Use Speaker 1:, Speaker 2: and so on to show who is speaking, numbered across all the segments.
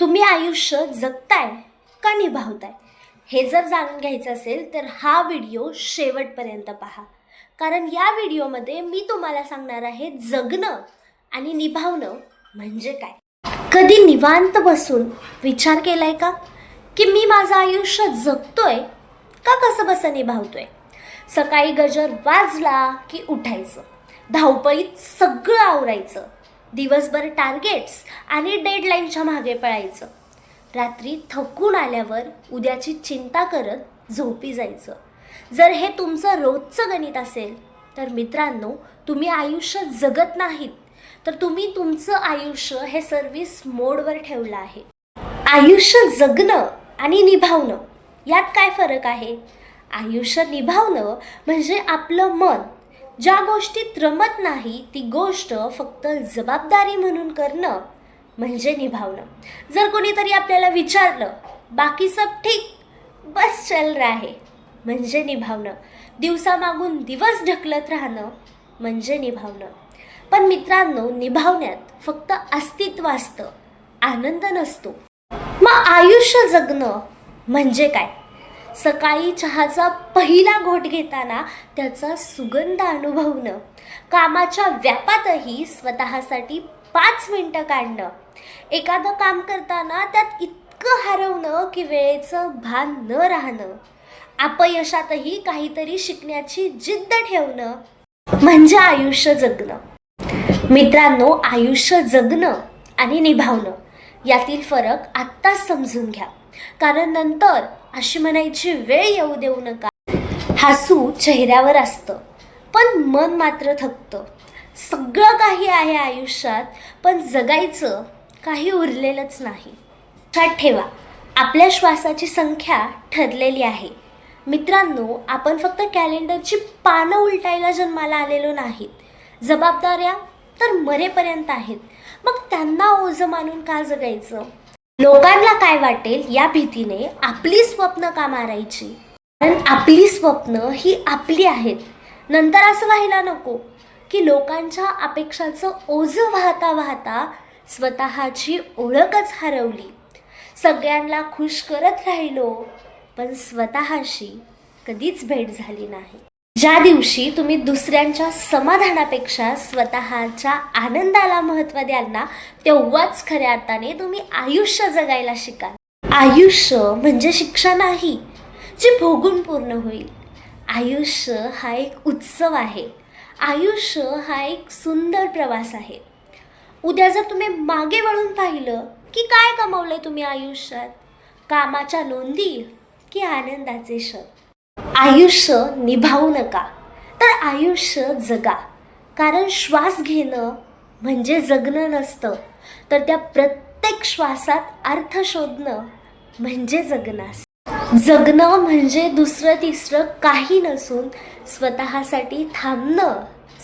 Speaker 1: तुम्ही आयुष्य जगताय का निभावताय? हे जर जाणून घ्यायचं असेल तर हा व्हिडिओ शेवटपर्यंत पहा. कारण या व्हिडिओमध्ये मी तुम्हाला सांगणार आहे जगणं आणि निभावणं म्हणजे काय. कधी निवांत बसून विचार केलाय का? की मी माझं आयुष्य जगतोय का कसं बसं निभावतोय? सकाळी गजर वाजला की उठायचं. धावपळीत सगळं आवरायचं. दिवसभर टार्गेट्स आणि डेडलाईनच्या मागे पळायचं. रात्री थकून आल्यावर उद्याची चिंता करत झोपी जायचं. जर हे तुमचं रोजचं गणित असेल तर मित्रांनो तुम्ही आयुष्य जगत नाहीत तर तुम्ही तुमचं आयुष्य हे सर्व्हिस मोडवर ठेवलं आहे. आयुष्य जगणं आणि निभावणं यात काय फरक आहे? आयुष्य निभावणं म्हणजे आपलं मन ज्या गोष्टीत रमत नाही ती गोष्ट फक्त जबाबदारी म्हणून करणं म्हणजे निभावणं. जर कोणीतरी आपल्याला विचारलं बाकी सब ठीक? बस चल रहा. म्हणजे निभावणं. दिवसामागून दिवस ढकलत राहणं म्हणजे निभावणं. पण मित्रांनो निभावण्यात फक्त अस्तित्व असतं आनंद नसतो. मग आयुष्य जगणं म्हणजे काय? सकाळी चहाचा पहिला घोट घेताना त्याचा सुगंध अनुभवणं. कामाच्या व्यापातही स्वतःसाठी पाच मिनटं काढणं. एखादं काम करताना त्यात इतकं हरवणं की वेळेचं भान न राहणं. अपयशातही काहीतरी शिकण्याची जिद्द ठेवणं. म्हणजे आयुष्य जगणं. मित्रांनो आयुष्य जगणं आणि निभावणं. यातील फरक आत्ताच समजून घ्या. कारण नंतर अशी म्हणायची वेळ येऊ देऊ नका. हसू चेहऱ्यावर असतं पण मन मात्र थकतं. सगळं काही आहे आयुष्यात पण जगायचं काही उरलेलंच नाही. लक्षात ठेवा आपल्या श्वासाची संख्या ठरलेली आहे. मित्रांनो आपण फक्त कॅलेंडरची पानं उलटायला जन्माला आलेलो नाहीत. जबाबदाऱ्या तर मरेपर्यंत आहेत. मग त्यांना ओझं मानून का जगायचं? लोकांना काय वाटेल या भीतीने आपली स्वप्न का मारायची? कारण आपली स्वप्न ही आपली आहेत. नंतर असं व्हायला नको की लोकांच्या अपेक्षाचं ओझं वाहता वाहता स्वतःची ओळखच हरवली. सगळ्यांना खुश करत राहिलो पण स्वतःशी कधीच भेट झाली नाही. ज्या दिवशी तुम्ही दुसऱ्यांच्या समाधानापेक्षा स्वतःच्या आनंदाला महत्त्व द्याल ना तेव्हाच खऱ्या अर्थाने तुम्ही आयुष्य जगायला शिकाल. आयुष्य म्हणजे शिक्षा नाही जी भोगून पूर्ण होईल. आयुष्य हा एक उत्सव आहे. आयुष्य हा एक सुंदर प्रवास आहे. उद्या जर तुम्ही मागे वळून पाहिलं की काय कमवलंय तुम्ही आयुष्यात कामाच्या नोंदी की आनंदाचे शब्द? आयुष्य निभावू नका. तर आयुष्य जगा. कारण श्वास घेणं म्हणजे जगणं नसतं. तर त्या प्रत्येक श्वासात अर्थ शोधणं म्हणजे जगणं असतं. जगणं म्हणजे दुसरं तिसरं काही नसून स्वतःसाठी थांबणं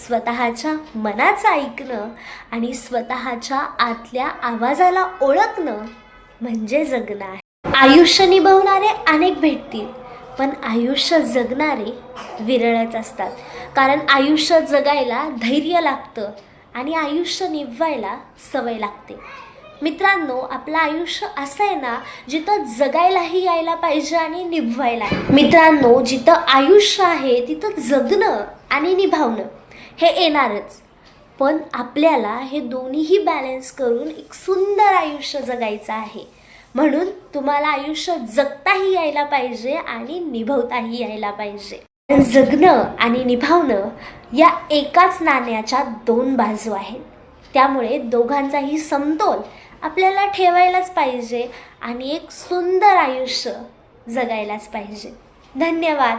Speaker 1: स्वतःच्या मनाचं ऐकणं आणि स्वतःच्या आतल्या आवाजाला ओळखणं म्हणजे जगणं आहे. आयुष्य निभवणारे अनेक भेटतील. पण आयुष्य जगणारे विरळच असतात. कारण आयुष्य जगायला धैर्य लागतं आणि आयुष्य निभवायला सवय लागते. मित्रांनो आपलं आयुष्य असं आहे ना जिथं जगायलाही यायला पाहिजे आणि निभवायला मित्रांनो जिथं आयुष्य आहे तिथं जगणं आणि निभावणं हे येणारच. पण आपल्याला हे दोन्हीही बॅलन्स करून एक सुंदर आयुष्य जगायचं आहे. म्हणून तुम्हाला आयुष्य जगताही यायला पाहिजे आणि निभवताही यायला पाहिजे. जगणं आणि निभावणं या एकाच नाण्याच्या दोन बाजू आहेत. त्यामुळे दोघांचाही समतोल आपल्याला ठेवायलाच पाहिजे आणि एक सुंदर आयुष्य जगायलाच पाहिजे. धन्यवाद.